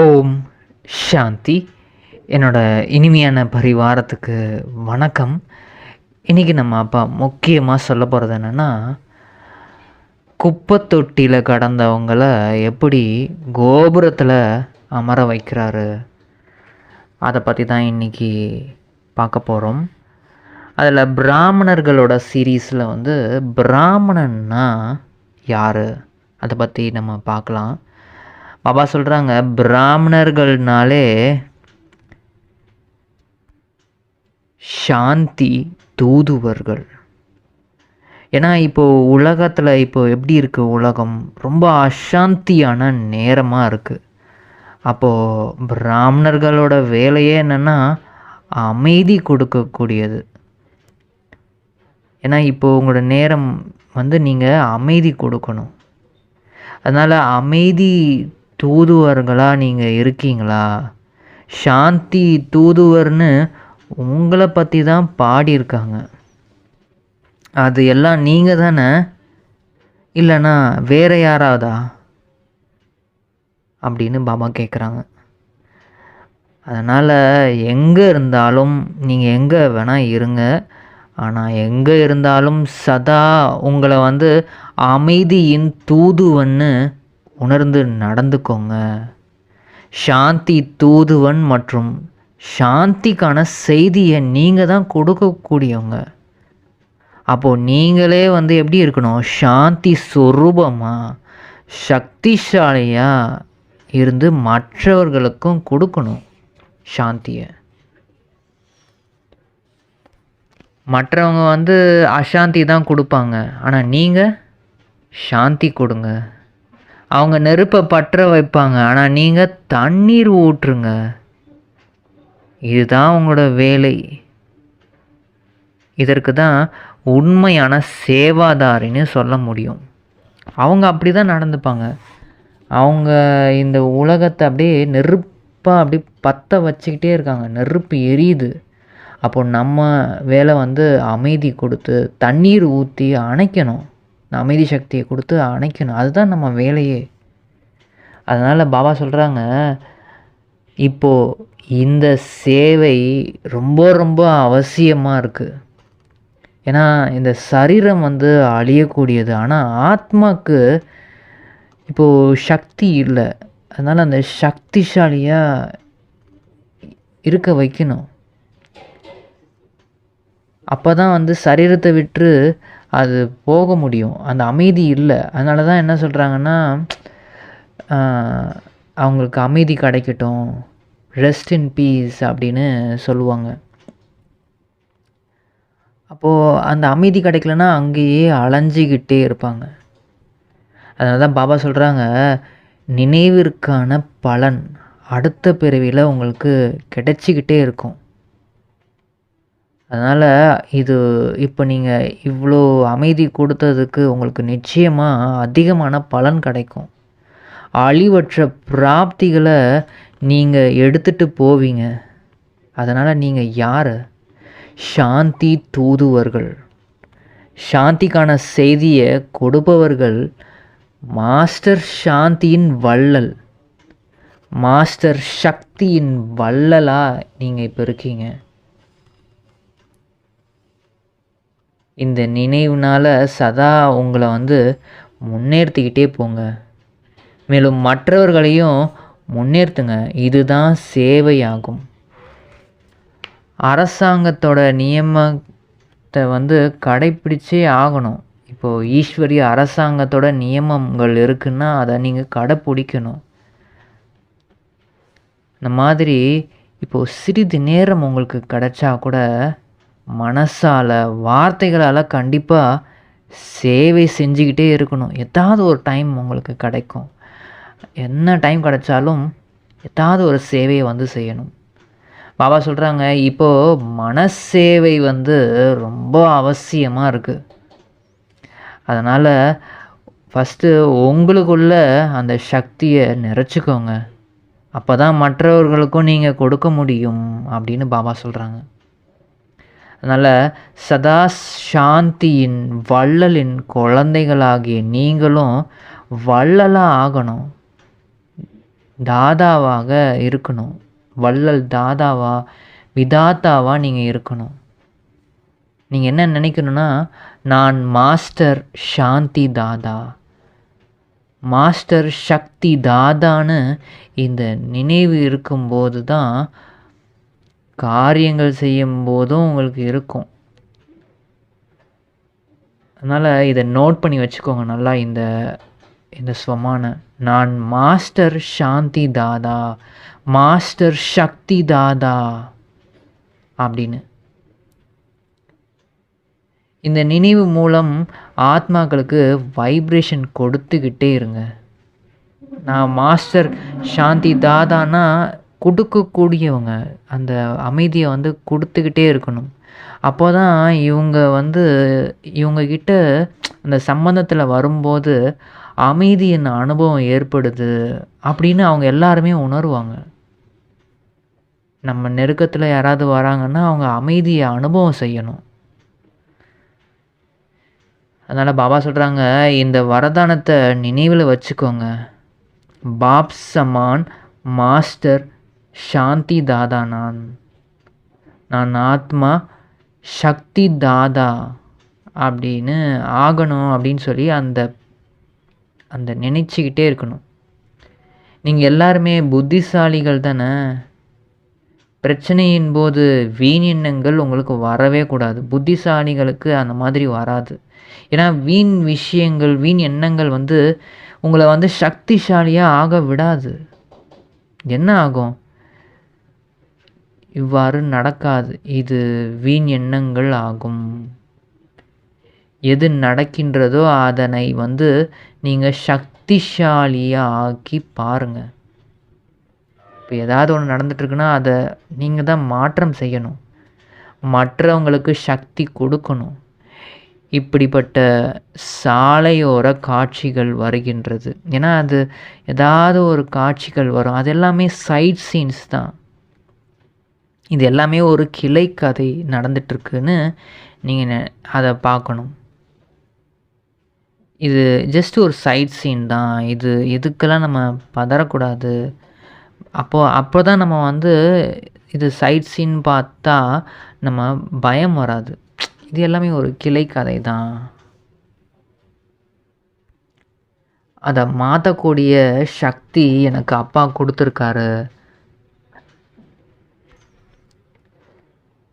ஓம் சாந்தி. என்னோட இனிமையான பரிவாரத்துக்கு வணக்கம். இன்றைக்கி நம்ம அப்பா முக்கியமாக சொல்ல போகிறது என்னென்னா குப்பை தொட்டியில் கடந்தவங்கள எப்படி கோபுரத்தில் அமர வைக்கிறாரு அதை பற்றி தான் இன்றைக்கி பார்க்க போகிறோம் அதில் பிராமணர்களோட சீரீஸில் வந்து பிராமணன்னா யார்? அதை பற்றி நம்ம பார்க்கலாம். பாபா சொல்கிறாங்க பிராமணர்கள்னாலே சாந்தி தூதுவர்கள். ஏன்னா இப்போது உலகத்தில் இப்போது எப்படி இருக்குது உலகம்? ரொம்ப அசாந்தியான நேரமாக இருக்குது அப்போது பிராமணர்களோட வேலையே என்னென்னா அமைதி கொடுக்கக்கூடியது. ஏன்னா இப்போது உங்களோட நேரம் வந்து நீங்கள் அமைதி கொடுக்கணும். அதனால் அமைதி தூதுவர்களாக நீங்கள் இருக்கீங்களா? சாந்தி தூதுவர்னு உங்களை பற்றி தான் பாடியிருக்காங்க. அது எல்லாம் நீங்கள் தானே? இல்லைன்னா வேறு யாராவதா? அப்படின்னு பாபா கேட்குறாங்க அதனால் எங்கே இருந்தாலும் நீங்கள் எங்கே வேணால் இருங்க. ஆனால் எங்கே இருந்தாலும் சதா உங்களை வந்து அமைதியின் தூதுவன்னு உணர்ந்து நடந்துக்கோங்க. சாந்தி தூதுவன் மற்றும் சாந்திக்கான செய்தியை நீங்கள் தான் கொடுக்கக்கூடியவங்க. அப்போது நீங்களே வந்து எப்படி இருக்கணும்? சாந்தி சொரூபமாக சக்திசாலியாக இருந்து மற்றவர்களுக்கும் கொடுக்கணும் சாந்தியை. மற்றவங்க வந்து அசாந்தி தான் கொடுப்பாங்க. ஆனால் நீங்கள் சாந்தி கொடுங்க. அவங்க நெருப்பை பற்ற வைப்பாங்க. ஆனால் நீங்கள் தண்ணீர் ஊற்றுங்க. இதுதான் உங்களோட வேலை. இதற்கு தான் உண்மையான சேவாதாரின்னு சொல்ல முடியும். அவங்க அப்படி தான் நடந்துப்பாங்க. அவங்க இந்த உலகத்தை அப்படியே நெருப்பாக அப்படி பற்ற வச்சுக்கிட்டே இருக்காங்க. நெருப்பு எரியுது. அப்போ நம்ம வேலை வந்து அமைதி கொடுத்து தண்ணீர் ஊற்றி அணைக்கணும். அமைதி சக்தியை கொடுத்து அணைக்கணும். அதுதான் நம்ம வேலையே. அதனால் பாபா சொல்கிறாங்க இப்போது இந்த சேவை ரொம்ப ரொம்ப அவசியமாக இருக்குது ஏன்னா இந்த சரீரம் வந்து அழியக்கூடியது. ஆனால் ஆத்மாக்கு இப்போது சக்தி இல்லை. அதனால் அந்த சக்திசாலியாக இருக்க வைக்கணும். அப்போ தான் வந்து சரீரத்தை விட்டு அது போக முடியும். அந்த அமைதி இல்லை. அதனால தான் என்ன சொல்கிறாங்கன்னா அவங்களுக்கு அமைதி கிடைக்கட்டும். ரெஸ்ட் இன் பீஸ் அப்படின்னு சொல்லுவாங்க. அப்போது அந்த அமைதி கிடைக்கலன்னா அங்கேயே அலைஞ்சிக்கிட்டே இருப்பாங்க. அதனால தான் பாபா சொல்கிறாங்க நினைவிற்கான பலன் அடுத்த பிறவியில் உங்களுக்கு கிடைச்சிக்கிட்டே இருக்கும். அதனால் இது இப்போ நீங்கள் இவ்வளோ அமைதி கொடுத்ததுக்கு உங்களுக்கு நிச்சயமாக அதிகமான பலன் கிடைக்கும். அழிவற்ற பிராப்திகளை நீங்கள் எடுத்துகிட்டு போவீங்க. அதனால் நீங்கள் யார்? சாந்தி தூதுவர்கள். சாந்திக்கான செய்தியை கொடுப்பவர்கள் மாஸ்டர் சாந்தியின் வள்ளல். மாஸ்டர் சக்தியின் வள்ளலாக நீங்கள் இப்போ இருக்கீங்க. இந்த நினைவுனால் சதா உங்களை வந்து முன்னேற்றிக்கிட்டே போங்க. மேலும் மற்றவர்களையும் முன்னேற்றுங்க இதுதான் சேவையாகும். அரசாங்கத்தோட நியமத்தை வந்து கடைப்பிடிச்சே ஆகணும். இப்போது ஈஸ்வரிய அரசாங்கத்தோட நியமங்கள் இருக்குன்னா அதை நீங்கள் கடைப்பிடிக்கணும். இந்த மாதிரி இப்போது சிறிது நேரம் உங்களுக்கு கிடைச்சா கூட மனசால் வார்த்தைகளால் கண்டிப்பாக சேவை செஞ்சுக்கிட்டே இருக்கணும். ஏதாவது ஒரு டைம் உங்களுக்கு கிடைக்கும். என்ன டைம் கிடைச்சாலும் ஏதாவது ஒரு சேவையை வந்து செய்யணும். பாபா சொல்கிறாங்க இப்போது மனசேவை வந்து ரொம்ப அவசியமாக இருக்குது அதனால் ஃபஸ்ட்டு உங்களுக்குள்ள அந்த சக்தியை நிறச்சிக்கோங்க. அப்போ தான் மற்றவர்களுக்கும் நீங்கள் கொடுக்க முடியும் அப்படின்னு பாபா சொல்கிறாங்க அதனால் சதா சாந்தியின் வள்ளலின் குழந்தைகளாகிய நீங்களும் வள்ளலாக ஆகணும். தாதாவாக இருக்கணும். வள்ளல் தாதாவா விதாத்தாவாக நீங்கள் இருக்கணும். நீங்கள் என்ன நினைக்கணும்னா நான் மாஸ்டர் சாந்தி தாதா மாஸ்டர் சக்தி தாதான்னு இந்த நினைவு இருக்கும்போது தான் காரியங்கள் செய்யும் போதும் உங்களுக்கு இருக்கும். அதனால் இதை நோட் பண்ணி வச்சுக்கோங்க நல்லா இந்த இந்த ஸ்வமான. நான் மாஸ்டர் சாந்தி தாதா மாஸ்டர் சக்தி தாதா அப்படின்னு. இந்த நினைவு மூலம் ஆத்மாக்களுக்கு வைப்ரேஷன் கொடுத்துக்கிட்டே இருங்க. நான் மாஸ்டர் சாந்தி தாதானா கொடுக்கக்கூடியவங்க அந்த அமைதியை வந்து கொடுத்துக்கிட்டே இருக்கணும். அப்போ தான் இவங்க வந்து இவங்கக்கிட்ட அந்த சம்பந்தத்தில் வரும்போது அமைதியின் அனுபவம் ஏற்படுது அப்படின்னு அவங்க எல்லாருமே உணருவாங்க. நம்ம நெருக்கத்தில் யாராவது வராங்கன்னா அவங்க அமைதியை அனுபவம் செய்யணும். அதனால் பாபா சொல்கிறாங்க இந்த வரதானத்தை நினைவில் வச்சுக்கோங்க. பாப் சமான் மாஸ்டர் சாந்தி தாதா நான் நான் ஆத்மா சக்தி தாதா அப்படின்னு ஆகணும் அப்படின்னு சொல்லி அந்த அந்த நினச்சிக்கிட்டே இருக்கணும். நீங்கள் எல்லாருமே புத்திசாலிகள் தானே? பிரச்சனையின் போது வீண் எண்ணங்கள் உங்களுக்கு வரவே கூடாது. புத்திசாலிகளுக்கு அந்த மாதிரி வராது. ஏன்னா வீண் விஷயங்கள் வீண் எண்ணங்கள் வந்து உங்களை வந்து சக்திசாலியாக ஆக விடாது. என்ன ஆகும்? இவ்வாறு நடக்காது. இது வீண் எண்ணங்கள் ஆகும். எது நடக்கின்றதோ அதனை வந்து நீங்கள் சக்திசாலியாக ஆக்கி பாருங்கள் இப்போ ஏதாவது ஒன்று நடந்துட்டுருக்குன்னா அதை நீங்கள் தான் மாற்றம் செய்யணும். மற்றவங்களுக்கு சக்தி கொடுக்கணும். இப்படிப்பட்ட சாலையோர காட்சிகள் வருகின்றது. ஏன்னா அது ஏதாவது ஒரு காட்சிகள் வரும். அது எல்லாமே சைட் சீன்ஸ் தான். இது எல்லாமே ஒரு கிளை கதை நடந்துட்டுருக்குன்னு நீங்கள் அதை பார்க்கணும் இது ஜஸ்ட் ஒரு சைட் சீன் தான். இது எதுக்கெல்லாம் நம்ம பதறக்கூடாது. அப்போது அப்போ தான் நம்ம வந்து இது சைட் சீன் பார்த்தா நம்ம பயம் வராது. இது எல்லாமே ஒரு கிளை கதை தான். அதை மாற்றக்கூடிய சக்தி எனக்கு அப்பா கொடுத்துருக்காரு.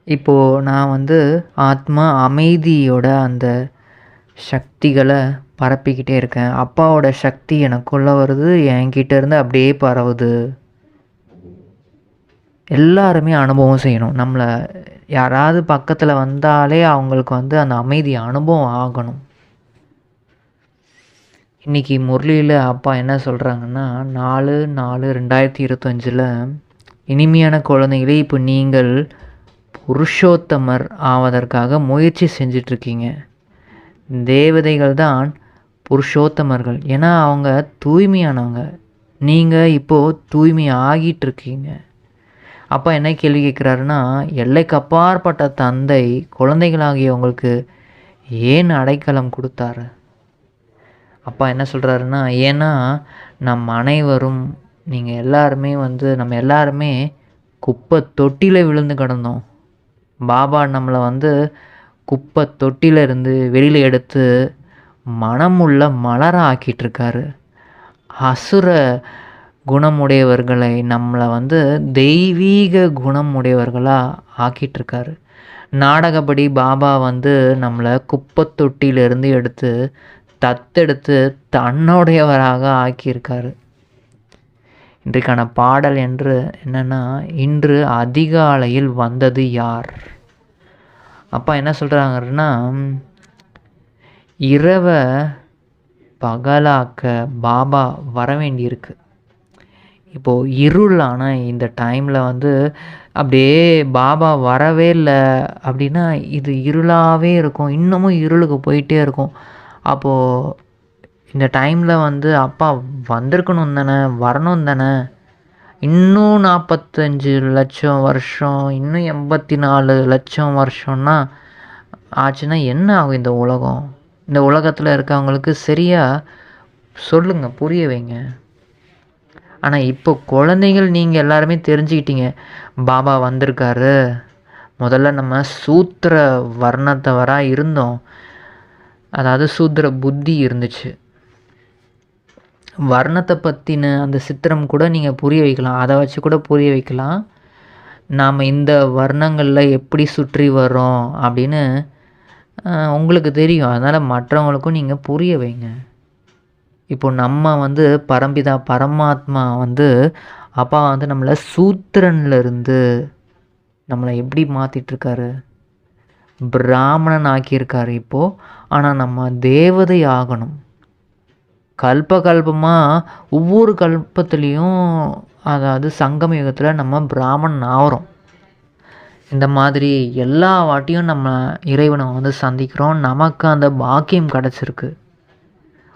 இப்போது நான் வந்து ஆத்மா அமைதியோட அந்த சக்திகளை பரப்பிக்கிட்டே இருக்கேன். அப்பாவோட சக்தி எனக்குள்ளே வருது என்கிட்ட இருந்து அப்படியே பரவுது. எல்லாருமே அனுபவம் செய்யணும். நம்மளை யாராவது பக்கத்தில் வந்தாலே அவங்களுக்கு வந்து அந்த அமைதி அனுபவம் ஆகணும். இன்றைக்கி முரளியில் அப்பா என்ன சொல்கிறாங்கன்னா நாலு நாலு ரெண்டாயிரத்தி இருபத்தஞ்சில் இனிமையான குழந்தைகளே இப்போ நீங்கள் புருஷோத்தமர் ஆவதற்காக முயற்சி செஞ்சிட்ருக்கீங்க. தேவதைகள் தான் புருஷோத்தமர்கள். ஏன்னா அவங்க தூய்மையானவங்க. நீங்கள் இப்போது தூய்மை ஆகிட்டுருக்கீங்க அப்பா என்ன கேள்வி கேட்குறாருன்னா எல்லைக்கு அப்பாற்பட்ட தந்தை குழந்தைகளாகியவங்களுக்கு ஏன் அடைக்கலம் கொடுத்தாரு? அப்பா என்ன சொல்கிறாருன்னா ஏன்னா நம் அனைவரும் நீங்கள் எல்லாருமே வந்து நம்ம எல்லாருமே குப்பை தொட்டியில் விழுந்து கிடந்தோம். பாபா நம்மளை வந்து குப்பை தொட்டியிலிருந்து வெளியில் எடுத்து மனமுள்ள மலர ஆக்கிட்டுருக்காரு. அசுர குணமுடையவர்களை நம்மளை வந்து தெய்வீக குணமுடையவர்களாக ஆக்கிட்டுருக்காரு. நாடகப்படி பாபா வந்து நம்மளை குப்பை தொட்டியிலிருந்து எடுத்து தத்தெடுத்து தன்னுடையவராக ஆக்கியிருக்காரு. இன்றைக்கான பாடல் என்று என்னென்னா இன்று அதிகாலையில் வந்தது யார்? அப்பா என்ன சொல்கிறாங்கன்னா இரவை பகலாக்க பாபா வர வேண்டியிருக்கு இப்போது இருளான இந்த டைமில் வந்து அப்படியே பாபா வரவே இல்லை அப்படின்னா இது இருளாகவே இருக்கும் இன்னமும் இருளுக்கு போயிட்டே இருக்கும். அப்போது இந்த டைமில் வந்து அப்பா வந்திருக்கணும் தானே வரணும் தானே. இன்னும் நாற்பத்தஞ்சு லட்சம் வருஷம் இன்னும் எண்பத்தி நாலு லட்சம் வருஷம்னா ஆச்சுன்னா என்ன ஆகும் இந்த உலகம்? இந்த உலகத்தில் இருக்கவங்களுக்கு சரியாக சொல்லுங்கள் புரிய வைங்க. ஆனால் இப்போ குழந்தைகள் நீங்கள் எல்லாருமே தெரிஞ்சுக்கிட்டீங்க பாபா வந்திருக்காரு. முதல்ல நம்ம சூத்திர வர்ணத்தவராக இருந்தோம். அதாவது சூத்திர புத்தி இருந்துச்சு. வர்ணத்தை பற்றின அந்த சித்திரம் கூட நீங்கள் புரிய வைக்கலாம். அதை வச்சு கூட புரிய வைக்கலாம். நாம் இந்த வர்ணங்களில் எப்படி சுற்றி வர்றோம் அப்படின்னு உங்களுக்கு தெரியும். அதனால் மற்றவங்களுக்கும் நீங்கள் புரிய வைங்க. இப்போ நம்ம வந்து பரம்பிதா பரமாத்மா வந்து அப்பா வந்து நம்மளை சூத்திரன்லேருந்து நம்மளை எப்படி மாற்றிட்டுருக்காரு பிராமணன் ஆக்கியிருக்காரு இப்போது ஆனால் நம்ம தேவதை ஆகணும். கல்ப கல்பமாக ஒவ்வொரு கல்பத்துலேயும் அதாவது சங்கம் யுகத்தில் நம்ம பிராமணன் ஆகிறோம் இந்த மாதிரி எல்லா வாட்டியும் நம்ம இறைவனை வந்து சந்திக்கிறோம். நமக்கு அந்த பாக்கியம் கிடச்சிருக்கு.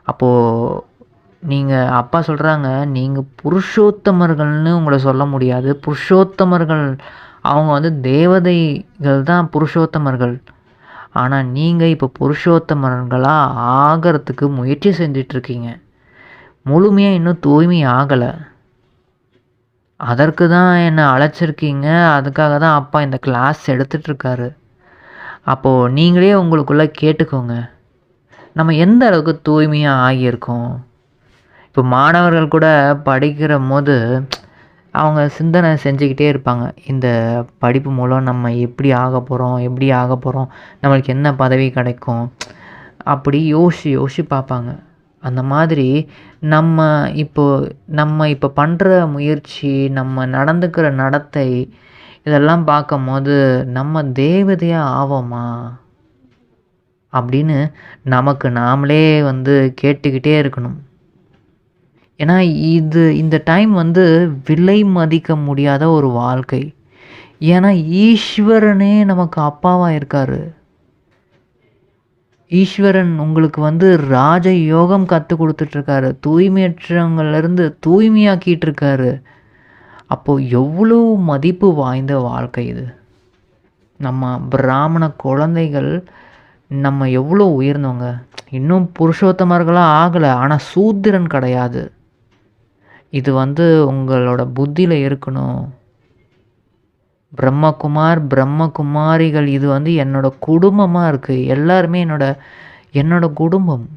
அப்போது நீங்கள் அப்பா சொல்கிறாங்க நீங்கள் புருஷோத்தமர்கள்னு உங்களை சொல்ல முடியாது. புருஷோத்தமர்கள் அவங்க வந்து தேவதைகள் தான் புருஷோத்தமர்கள். ஆனால் நீங்கள் இப்போ புருஷோத்தமர்களாக ஆகிறதுக்கு முயற்சி செஞ்சிட்ருக்கீங்க. முழுமையாக இன்னும் தூய்மை ஆகலை. அதற்கு தான் என்னை அழைச்சிருக்கீங்க? அதுக்காக தான் அப்பா இந்த கிளாஸ் எடுத்துட்ருக்காரு. அப்போது நீங்களே உங்களுக்குள்ளே கேட்டுக்கோங்க. நம்ம எந்த அளவுக்கு தூய்மையாக ஆகியிருக்கோம்? இப்போ மாணவர்கள் கூட படிக்கிற போது அவங்க சிந்தனை செஞ்சுக்கிட்டே இருப்பாங்க. இந்த படிப்பு மூலம் நம்ம எப்படி ஆக போகிறோம் எப்படி ஆக போகிறோம் நம்மளுக்கு என்ன பதவி கிடைக்கும் அப்படி யோசி யோசி பார்ப்பாங்க. அந்த மாதிரி நம்ம இப்போ நம்ம இப்போ பண்ணுற முயற்சி நம்ம நடந்துக்கிற நடத்தை இதெல்லாம் பார்க்கும்போது நம்ம தேவதையாக ஆவோமா? அப்படின்னு நமக்கு நாமளே வந்து கேட்டுக்கிட்டே இருக்கணும். ஏன்னா இது இந்த டைம் வந்து விலை மதிக்க முடியாத ஒரு வாழ்க்கை. ஏன்னா ஈஸ்வரனே நமக்கு அப்பாவாக இருக்காரு. ஈஸ்வரன் உங்களுக்கு வந்து ராஜ யோகம் கற்றுக் கொடுத்துட்ருக்காரு. தூய்மையற்றவங்கள்லேருந்து தூய்மையாக்கிட்டு இருக்காரு. அப்போது எவ்வளோ மதிப்பு வாய்ந்த வாழ்க்கை இது. நம்ம பிராமண குழந்தைகள் நம்ம எவ்வளோ உயர்ந்தவங்க. இன்னும் புருஷோத்தமர்களாக ஆகலை. ஆனால் சூத்திரன் கிடையாது. இது வந்து உங்களோட புத்தியில் இருக்கணும். பிரம்மகுமார் பிரம்மகுமாரிகள் இது வந்து என்னோட குடும்பமாக இருக்குது எல்லாருமே என்னோட என்னோட குடும்பம்.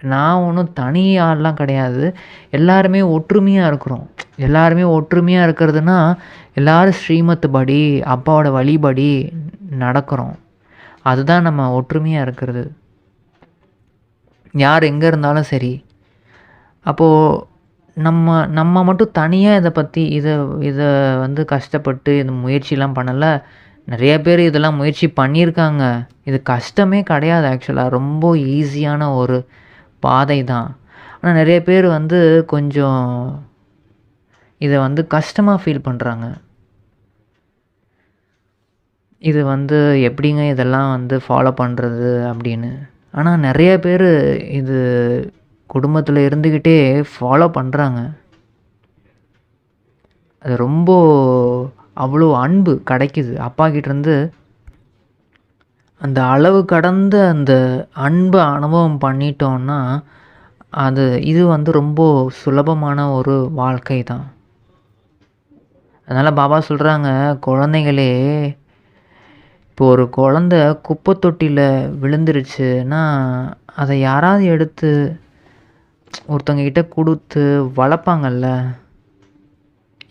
நான் ஒன்றும் தனி ஆள்லாம் கிடையாது. எல்லாருமே ஒற்றுமையாக இருக்கிறோம். எல்லாருமே ஒற்றுமையாக இருக்கிறதுனா எல்லாரும் ஸ்ரீமத்து படி அப்பாவோட வழிபடி நடக்கிறோம். அதுதான் நம்ம ஒற்றுமையாக இருக்கிறது. யார் எங்கே இருந்தாலும் சரி அப்போது நம்ம நம்ம மட்டும் தனியாக இதை பற்றி இதை இதை வந்து கஷ்டப்பட்டு இந்த முயற்சிலாம் பண்ணலை. நிறைய பேர் இதெல்லாம் முயற்சி பண்ணியிருக்காங்க. இது கஷ்டமே கிடையாது ஆக்சுவலாக ரொம்ப ஈஸியான ஒரு பாதை தான். ஆனால் நிறைய பேர் வந்து கொஞ்சம் இதை வந்து கஷ்டமாக ஃபீல் பண்ணுறாங்க இது வந்து எப்படிங்க இதெல்லாம் வந்து ஃபாலோ பண்ணுறது அப்படின்னு. ஆனால் நிறைய பேர் இது குடும்பத்தில் இருந்துக்கிட்டே ஃபாலோ பண்ணுறாங்க அது ரொம்ப அவ்வளோ அன்பு கிடைக்குது. அப்பா கிட்டேருந்து அந்த அளவு கடந்த அந்த அன்பை அனுபவம் பண்ணிட்டோன்னா அது இது வந்து ரொம்ப சுலபமான ஒரு வாழ்க்கை தான். அதனால் பாபா சொல்கிறாங்க குழந்தைகளே இப்போ ஒரு குழந்த குப்பை தொட்டியில் விழுந்துருச்சுன்னா அதை யாராவது எடுத்து ஒருத்தவங்க கிட்ட கொடுத்து வளர்ப்பாங்கல்ல.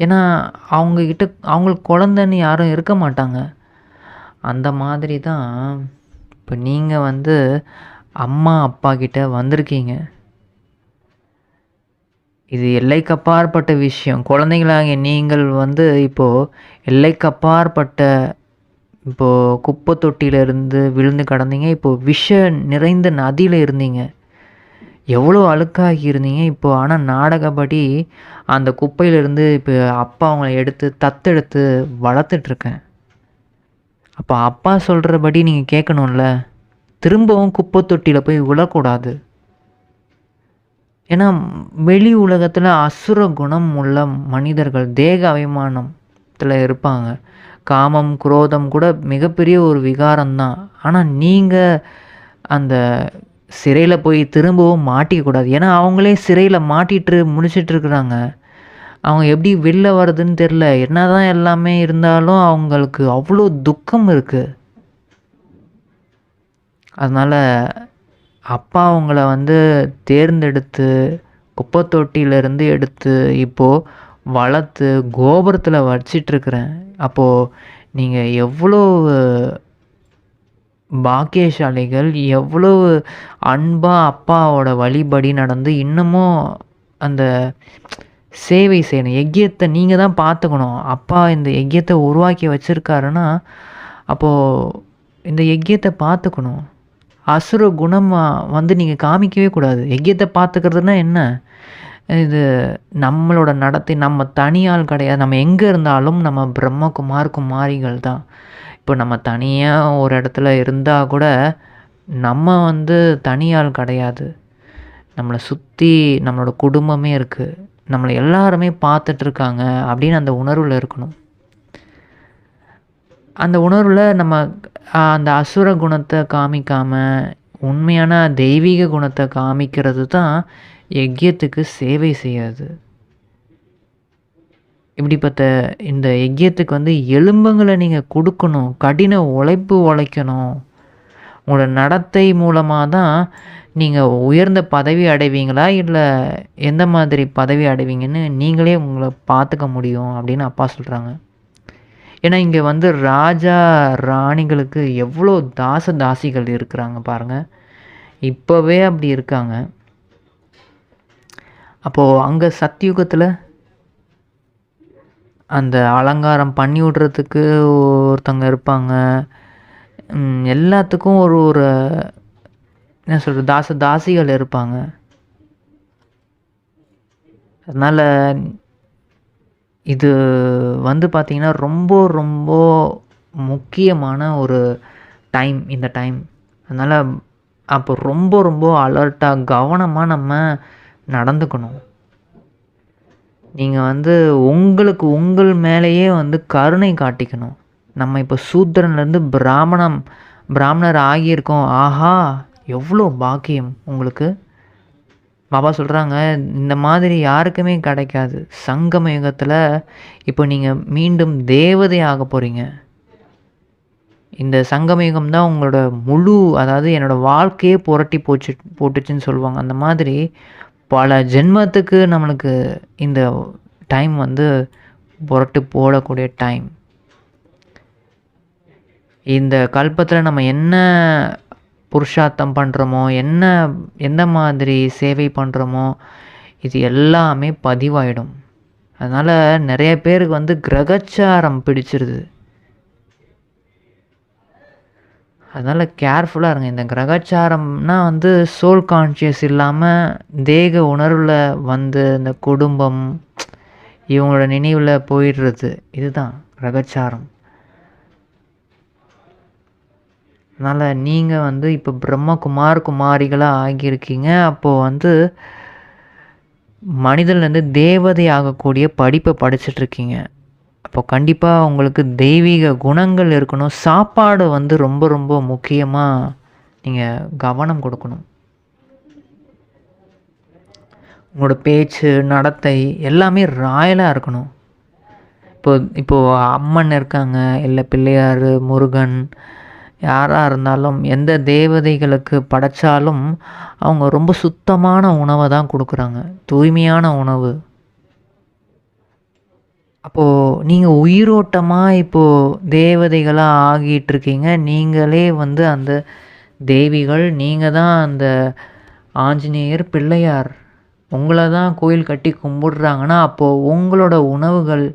ஏன்னா அவங்கக்கிட்ட அவங்களுக்கு குழந்தைன்னு யாரும் இருக்க மாட்டாங்க. அந்த மாதிரி தான் இப்போ நீங்கள் வந்து அம்மா அப்பா கிட்ட வந்திருக்கீங்க. இது எல்லைக்கு அப்பாற்பட்ட விஷயம். குழந்தைங்களாங்க நீங்கள் வந்து இப்போது எல்லைக்கு அப்பாற்பட்ட இப்போது குப்பை தொட்டியிலேருந்து விழுந்து கிடந்தீங்க. இப்போது விஷ நிறைந்த நதியில் இருந்தீங்க. எவ்வளோ அழுக்காகி இருந்தீங்க? இப்போ ஆனால் நாடகப்படி அந்த குப்பையிலேருந்து இப்போ அப்பா அவங்கள எடுத்து தத்தெடுத்து வளர்த்துட்ருக்கேன். அப்போ அப்பா சொல்கிறபடி நீங்கள் கேட்கணும்ல. திரும்பவும் குப்பை தொட்டியில் போய் விழக்கூடாது. ஏன்னா வெளி உலகத்தில் அசுர குணம் உள்ள மனிதர்கள் தேக அபிமானத்தில் இருப்பாங்க. காமம் குரோதம் கூட மிகப்பெரிய ஒரு விகாரம்தான். ஆனால் நீங்கள் அந்த சிறையில் போய் திரும்பவும் மாட்டிக்கக்கூடாது ஏன்னா அவங்களே சிறையில் மாட்டிட்டு முழிச்சிட்டு இருக்கிறாங்க. அவங்க எப்படி வெளில வர்றதுன்னு தெரில என்ன தான் எல்லாமே இருந்தாலும் அவங்களுக்கு அவ்வளோ துக்கம் இருக்குது அதனால் அப்பா அவங்கள வந்து தேர்ந்தெடுத்து குப்பை தொட்டியிலேருந்து எடுத்து இப்போது வளர்த்து கோபுரத்தில் வச்சிட்ருக்குறேன் அப்போது நீங்கள் எவ்வளோ பாக்கியசாலிகள் எவ்வளவு அன்பாக அப்பாவோட வழிபடி நடந்து இன்னமும் அந்த சேவை செய்யணும். எக்கியத்தை நீங்கள் தான் பார்த்துக்கணும். அப்பா இந்த எக்கியத்தை உருவாக்கி வச்சுருக்காருன்னா அப்போது இந்த எக்கியத்தை பார்த்துக்கணும். அசுர குணமாக வந்து நீங்கள் காமிக்கவே கூடாது. எக்கியத்தை பார்த்துக்கிறதுனா என்ன? இது நம்மளோட நடத்தை நம்ம தனியால் கிடையாது. நம்ம எங்கே இருந்தாலும் நம்ம பிரம்மகுமார் குமாரிகள் தான். இப்போ நம்ம தனியாக ஒரு இடத்துல இருந்தால் கூட நம்ம வந்து தனியால் கிடையாது. நம்மளை சுற்றி நம்மளோட குடும்பமே இருக்குது நம்மளை எல்லாருமே பார்த்துட்ருக்காங்க அப்படின்னு அந்த உணர்வில் இருக்கணும். அந்த உணர்வில் நம்ம அந்த அசுர குணத்தை காமிக்காமல் உண்மையான தெய்வீக குணத்தை காமிக்கிறது தான் யஜ்யத்துக்கு சேவை செய்யாது. இப்படிப்பட்ட இந்த எக்கியத்துக்கு வந்து எலும்புங்களை நீங்கள் கொடுக்கணும் கடின உழைப்பு உழைக்கணும். உங்களோட நடத்தை மூலமாக தான் நீங்கள் உயர்ந்த பதவி அடைவீங்களா? இல்லை எந்த மாதிரி பதவி அடைவீங்கன்னு நீங்களே உங்களை பார்த்துக்க முடியும் அப்படின்னு அப்பா சொல்கிறாங்க ஏன்னா இங்கே வந்து ராஜா ராணிகளுக்கு எவ்வளோ தாச தாசிகள் இருக்கிறாங்க பாருங்கள் இப்போவே அப்படி இருக்காங்க. அப்போது அங்கே சத்தியுகத்தில் அந்த அலங்காரம் பண்ணி விட்றதுக்கு ஒருத்தவங்க இருப்பாங்க. எல்லாத்துக்கும் ஒரு ஒரு என்ன சொல்கிறது தாச தாசிகள் இருப்பாங்க. அதனால் இது வந்து பார்த்திங்கன்னா ரொம்ப ரொம்ப முக்கியமான ஒரு டைம் இந்த டைம். அதனால் அப்போ ரொம்ப ரொம்ப அலர்ட்டாக கவனமாக நம்ம நடந்துக்கணும். நீங்கள் வந்து உங்களுக்கு உங்கள் மேலேயே வந்து கருணை காட்டிக்கணும். நம்ம இப்போ சூத்திரன்லேருந்து பிராமணம் பிராமணர் ஆகியிருக்கோம். ஆஹா எவ்வளோ பாக்கியம் உங்களுக்கு. பாபா சொல்கிறாங்க இந்த மாதிரி யாருக்குமே கிடைக்காது. சங்கம யுகத்தில் இப்போ நீங்கள் மீண்டும் தேவதை ஆக போகிறீங்க இந்த சங்கம யுகம் தான் உங்களோட முழு அதாவது என்னோடய வாழ்க்கையே புரட்டி போச்சு போட்டுச்சுன்னு சொல்லுவாங்க. அந்த மாதிரி பல ஜென்மத்துக்கு நம்மளுக்கு இந்த டைம் வந்து புரட்டு போடக்கூடிய டைம் இந்த கல்பத்தில் நம்ம என்ன புருஷார்த்தம் பண்ணுறோமோ என்ன எந்த மாதிரி சேவை பண்ணுறோமோ இது எல்லாமே பதிவாயிடும். அதனால் நிறைய பேருக்கு வந்து கிரகச்சாரம் பிடிச்சிருது. அதனால் கேர்ஃபுல்லாக இருங்க. இந்த கிரகச்சாரம்னா வந்து சோல் கான்ஷியஸ் இல்லாமல் தேக உணர்வில் வந்து இந்த குடும்பம் இவங்களோட நினைவில் போயிடுறது. இதுதான் கிரகச்சாரம். அதனால் நீங்கள் வந்து இப்போ பிரம்மகுமார் குமாரிகளாக ஆகியிருக்கீங்க. அப்போது வந்து மனிதன்லேருந்து தேவதை ஆகக்கூடிய படிப்பை படிச்சுட்ருக்கீங்க அப்போ கண்டிப்பாக உங்களுக்கு தெய்வீக குணங்கள் இருக்கணும். சாப்பாடு வந்து ரொம்ப ரொம்ப முக்கியமாக நீங்கள் கவனம் கொடுக்கணும். உங்களோட பேச்சு நடத்தை எல்லாமே ராயலாக இருக்கணும். இப்போ இப்போது அம்மன் இருக்காங்க இல்லை பிள்ளையார் முருகன் யாராக இருந்தாலும் எந்த தேவதைகளுக்கு படைச்சாலும் அவங்க ரொம்ப சுத்தமான உணவை தான் கொடுக்குறாங்க. தூய்மையான உணவு. அப்போது நீங்கள் உயிரோட்டமாக இப்போது தேவதைகளாக ஆகிட்டுருக்கீங்க. நீங்களே வந்து அந்த தேவிகள் நீங்கள் தான் அந்த ஆஞ்சநேயர் பிள்ளையார். உங்களை தான் கோயில் கட்டி கும்பிடுறாங்கன்னா அப்போது உங்களோட உணவுகள்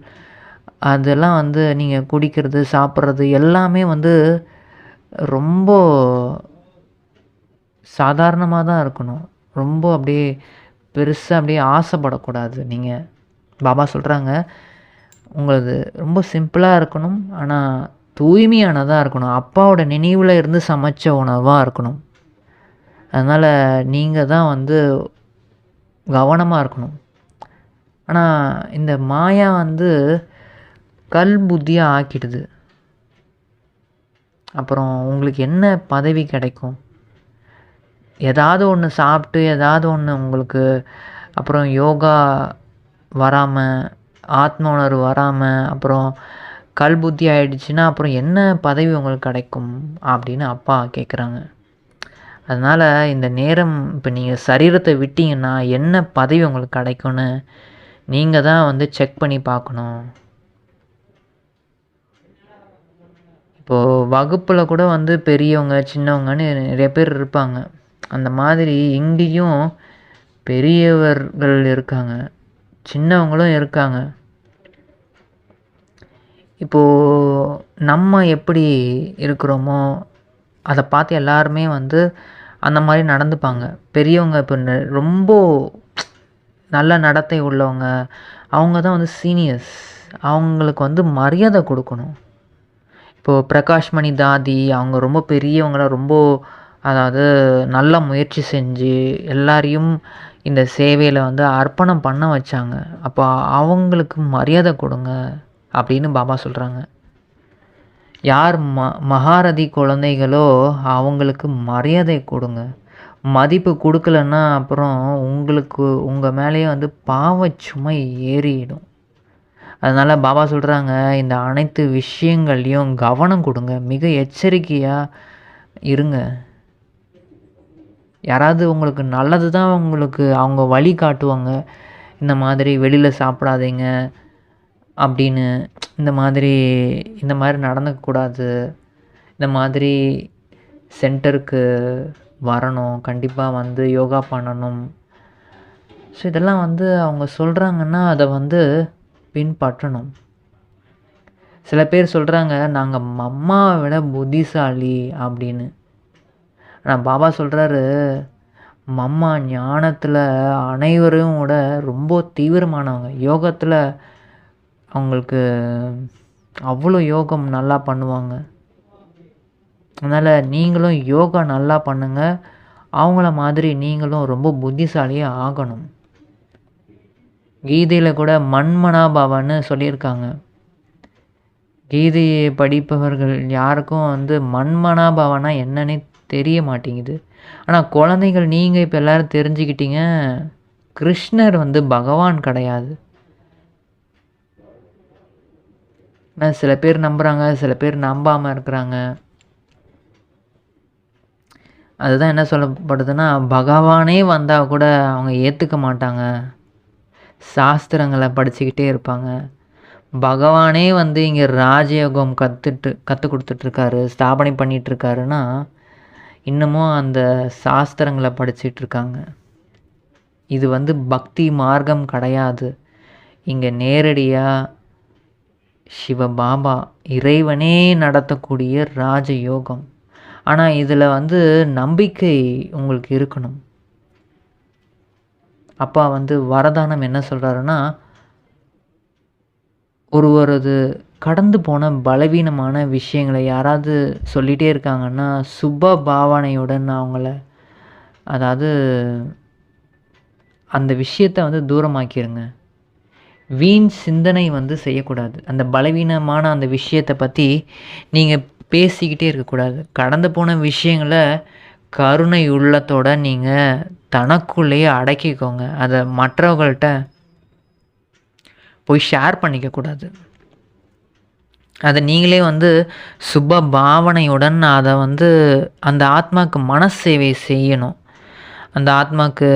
அதெல்லாம் வந்து நீங்கள் குடிக்கிறது சாப்பிட்றது எல்லாமே வந்து ரொம்ப சாதாரணமாக தான் இருக்கணும். ரொம்ப அப்படியே பெருசாக அப்படியே ஆசைப்படக்கூடாது. நீங்கள் பாபா சொல்கிறாங்க உங்களது ரொம்ப சிம்பிளாக இருக்கணும். ஆனால் தூய்மையானதாக இருக்கணும். அப்பாவோட நினைவில் இருந்து சமைச்ச உணவாக இருக்கணும். அதனால் நீங்கள் தான் வந்து கவனமாக இருக்கணும். ஆனால் இந்த மாயா வந்து கல் புத்தியாக ஆக்கிடுது. அப்புறம் உங்களுக்கு என்ன பதவி கிடைக்கும்? ஏதாவது ஒன்று சாப்பிட்டு ஏதாவது ஒன்று உங்களுக்கு அப்புறம் யோகா வராமல் ஆத்ம உணர்வு வராமல் அப்புறம் கல் புத்தி ஆயிடுச்சுன்னா அப்புறம் என்ன பதவி உங்களுக்கு கிடைக்கும் அப்படின்னு அப்பா கேட்குறாங்க அதனால் இந்த நேரம் இப்போ நீங்கள் சரீரத்தை விட்டீங்கன்னா என்ன பதவி உங்களுக்கு கிடைக்கும்னு நீங்கள் தான் வந்து செக் பண்ணி பார்க்கணும். இப்போது வகுப்பில் கூட வந்து பெரியவங்க சின்னவங்கன்னு நிறைய பேர் இருப்பாங்க. அந்த மாதிரி இங்கேயும் பெரியவர்கள் இருக்காங்க. சின்னவங்களும் இருக்காங்க. இப்போது நம்ம எப்படி இருக்கிறோமோ அதை பார்த்து எல்லாருமே வந்து அந்த மாதிரி நடந்துப்பாங்க. பெரியவங்க இப்போ ரொம்ப நல்ல நடத்தை உள்ளவங்க அவங்க தான் வந்து சீனியர்ஸ் அவங்களுக்கு வந்து மரியாதை கொடுக்கணும். இப்போது பிரகாஷ்மணி தாதி அவங்க ரொம்ப பெரியவங்கள ரொம்ப அதாவது நல்ல முயற்சி செஞ்சு எல்லாரையும் இந்த சேவையில் வந்து அர்ப்பணம் பண்ண வச்சாங்க. அப்போ அவங்களுக்கு மரியாதை கொடுங்க அப்படின்னு பாபா சொல்கிறாங்க யார் ம மகாரதி குழந்தைகளோ அவங்களுக்கு மரியாதை கொடுங்க. மதிப்பு கொடுக்கலன்னா அப்புறம் உங்களுக்கு உங்கள் மேலேயே வந்து பாவச்சுமை ஏறிடும். அதனால் பாபா சொல்கிறாங்க இந்த அனைத்து விஷயங்கள்லையும் கவனம் கொடுங்க. மிக எச்சரிக்கையாக இருங்க. யாராவது உங்களுக்கு நல்லது தான் உங்களுக்கு அவங்க வழி காட்டுவாங்க. இந்த மாதிரி வெளியில் சாப்பிடாதீங்க. அப்படின்னு இந்த மாதிரி இந்த மாதிரி நடந்துக்கக்கூடாது. இந்த மாதிரி சென்டருக்கு வரணும். கண்டிப்பாக வந்து யோகா பண்ணணும். ஸோ இதெல்லாம் வந்து அவங்க சொல்கிறாங்கன்னா அதை வந்து பின்பற்றணும். சில பேர் சொல்கிறாங்க நாங்கள் அம்மாவை விட புத்திசாலி அப்படின்னு. ஆனால் பாபா சொல்கிறாரு மம்மா ஞானத்தில் அனைவரும் விட ரொம்ப தீவிரமானவங்க. யோகத்தில் அவங்களுக்கு அவ்வளோ யோகம் நல்லா பண்ணுவாங்க. அதனால் நீங்களும் யோகா நல்லா பண்ணுங்கள் அவங்கள மாதிரி நீங்களும் ரொம்ப புத்திசாலியாக ஆகணும். கீதையில் கூட மண்மனாபாவன்னு சொல்லியிருக்காங்க. கீதையை படிப்பவர்கள் யாருக்கும் வந்து மண்மனாபாவனா என்னன்னே தெரிய மாட்டேங்குது. ஆனால் குழந்தைகள் நீங்கள் இப்போ எல்லாரும் தெரிஞ்சுக்கிட்டீங்க கிருஷ்ணர் வந்து பகவான் கிடையாது. ஆனால் சில பேர் நம்புகிறாங்க சில பேர் நம்பாமல் இருக்கிறாங்க. அதுதான் என்ன சொல்லப்படுதுன்னா பகவானே வந்தால் கூட அவங்க ஏற்றுக்க மாட்டாங்க. சாஸ்திரங்களை படிச்சுக்கிட்டே இருப்பாங்க. பகவானே வந்து இங்கே ராஜயோகம் கற்றுட்டு கற்றுக் கொடுத்துட்ருக்காரு ஸ்தாபனை பண்ணிகிட்ருக்காருன்னா இன்னமும் அந்த சாஸ்திரங்களை படிச்சிட்டு இருக்காங்க இது வந்து பக்தி மார்க்கம் கிடையாது. இங்கே நேரடியாக சிவபாபா இறைவனே நடத்தக்கூடிய ராஜயோகம். ஆனால் இதில் வந்து நம்பிக்கை உங்களுக்கு இருக்கணும். அப்பா வந்து வரதானம் என்ன சொல்கிறாருன்னா ஒருவரது கடந்து போன பலவீனமான விஷயங்களை யாராவது சொல்லிகிட்டே இருக்காங்கன்னா சுப பாவனையுடன் அவங்கள அதாவது அந்த விஷயத்தை வந்து தூரமாக்கிருங்க. வீண் சிந்தனை வந்து செய்யக்கூடாது. அந்த பலவீனமான அந்த விஷயத்தை பற்றி நீங்கள் பேசிக்கிட்டே இருக்கக்கூடாது. கடந்து போன விஷயங்களை கருணை உள்ளத்தோட நீங்கள் தனக்குள்ளேயே அடக்கிக்கோங்க. அதை மற்றவர்கள்ட்ட போய் ஷேர் பண்ணிக்கக்கூடாது. அதை நீங்களே வந்து சுப பாவனையுடன் அதை வந்து அந்த ஆத்மாவுக்கு மனசேவை செய்யணும். அந்த ஆத்மாவுக்கு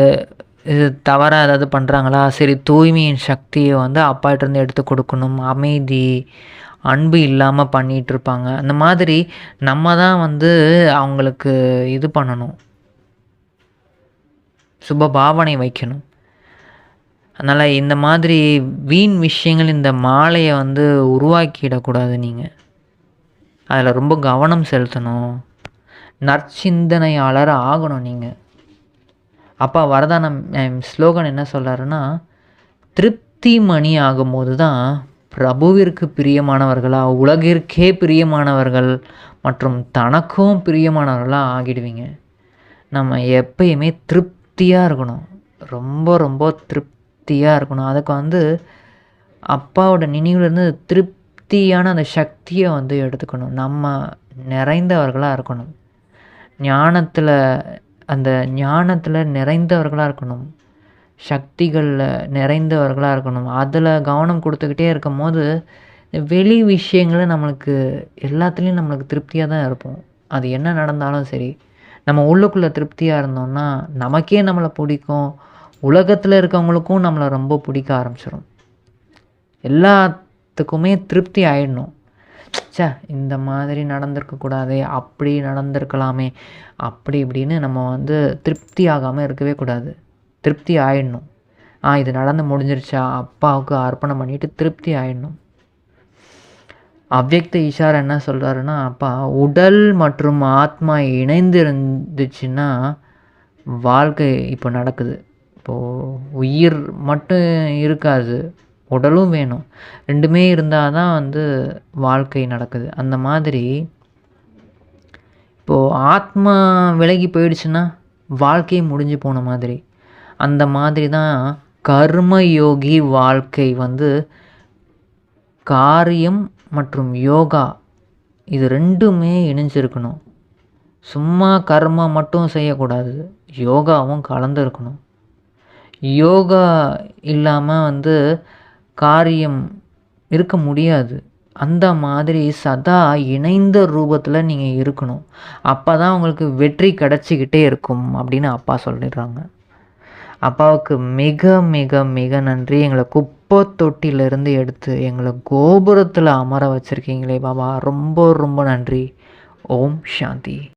இது தவறாக ஏதாவது பண்ணுறாங்களா சரி தூய்மையின் சக்தியை வந்து அப்பாட்டிருந்து எடுத்து கொடுக்கணும். அமைதி அன்பு இல்லாமல் பண்ணிகிட்டு இருப்பாங்க. அந்த மாதிரி நம்ம தான் வந்து அவங்களுக்கு இது பண்ணணும். சுப பாவனை வைக்கணும். அதனால் இந்த மாதிரி வீண் விஷயங்கள் இந்த மாலையை வந்து உருவாக்கிடக்கூடாது நீங்கள் அதில் ரொம்ப கவனம் செலுத்தணும். நற்சிந்தனையாளர் ஆகணும் நீங்கள் அப்பா வரதானம் ஸ்லோகன் என்ன சொல்கிறாருன்னா திருப்தி மணி ஆகும்போது தான் பிரபுவிற்கு பிரியமானவர்களாக உலகிற்கே பிரியமானவர்கள் மற்றும் தனக்கும் பிரியமானவர்களாக ஆகிடுவீங்க. நம்ம எப்பயுமே திருப்தியாக இருக்கணும். ரொம்ப ரொம்ப திருப்தி திருப்தியாக இருக்கணும். அதுக்கு வந்து அப்பாவோட நினைவுலேருந்து திருப்தியான அந்த சக்தியை வந்து எடுத்துக்கணும். நம்ம நிறைந்தவர்களாக இருக்கணும். ஞானத்தில் அந்த ஞானத்தில் நிறைந்தவர்களாக இருக்கணும். சக்திகளில் நிறைந்தவர்களாக இருக்கணும். அதில் கவனம் கொடுத்துக்கிட்டே இருக்கும் போது வெளி விஷயங்களை நம்மளுக்கு எல்லாத்துலேயும் நம்மளுக்கு திருப்தியாக தான் இருப்போம். அது என்ன நடந்தாலும் சரி நம்ம உள்ளுக்குள்ளே திருப்தியாக இருந்தோம்னா நமக்கே நம்மளை பிடிக்கும். உலகத்தில் இருக்கவங்களுக்கும் நம்மளை ரொம்ப பிடிக்க ஆரம்பிச்சிடும் எல்லாத்துக்குமே திருப்தி ஆயிடணும். ச்சே இந்த மாதிரி நடந்திருக்கக்கூடாதே அப்படி நடந்திருக்கலாமே அப்படி இப்படின்னு நம்ம வந்து திருப்தி ஆகாமல் இருக்கவே கூடாது. திருப்தி ஆயிடணும். ஆ இது நடந்து முடிஞ்சிருச்சா? அப்பாவுக்கு அர்ப்பணம் பண்ணிட்டு திருப்தி ஆயிடணும். அவ்வக்த ஈஷார் என்ன சொல்கிறாருன்னா அப்பா உடல் மற்றும் ஆத்மா இணைந்து இருந்துச்சுன்னா வாழ்க்கை இப்போ நடக்குது. இப்போது உயிர் மட்டும் இருக்காது உடலும் வேணும். ரெண்டுமே இருந்தால் தான் வந்து வாழ்க்கை நடக்குது. அந்த மாதிரி இப்போது ஆத்மா விலகி போயிடுச்சுன்னா வாழ்க்கை முடிஞ்சு போன மாதிரி. அந்த மாதிரி தான் கர்மயோகி வாழ்க்கை வந்து காரியம் மற்றும் யோகா இது ரெண்டுமே இணைஞ்சிருக்கணும். சும்மா கர்மா மட்டும் செய்யக்கூடாது. யோகாவும் கலந்து இருக்கணும் யோகா இல்லாமல் வந்து காரியம் இருக்க முடியாது. அந்த மாதிரி சதா இணைந்த ரூபத்தில் நீங்கள் இருக்கணும். அப்போ தான் உங்களுக்கு வெற்றி கிடச்சிக்கிட்டே இருக்கும் அப்படின்னு அப்பா சொல்லிடுறாங்க. அப்பாவுக்கு மிக மிக மிக நன்றி. எங்களை குப்பை தொட்டியிலேருந்து எடுத்து எங்களை கோபுரத்தில் அமர வச்சுருக்கீங்களே பாபா. ரொம்ப ரொம்ப நன்றி. ஓம் சாந்தி.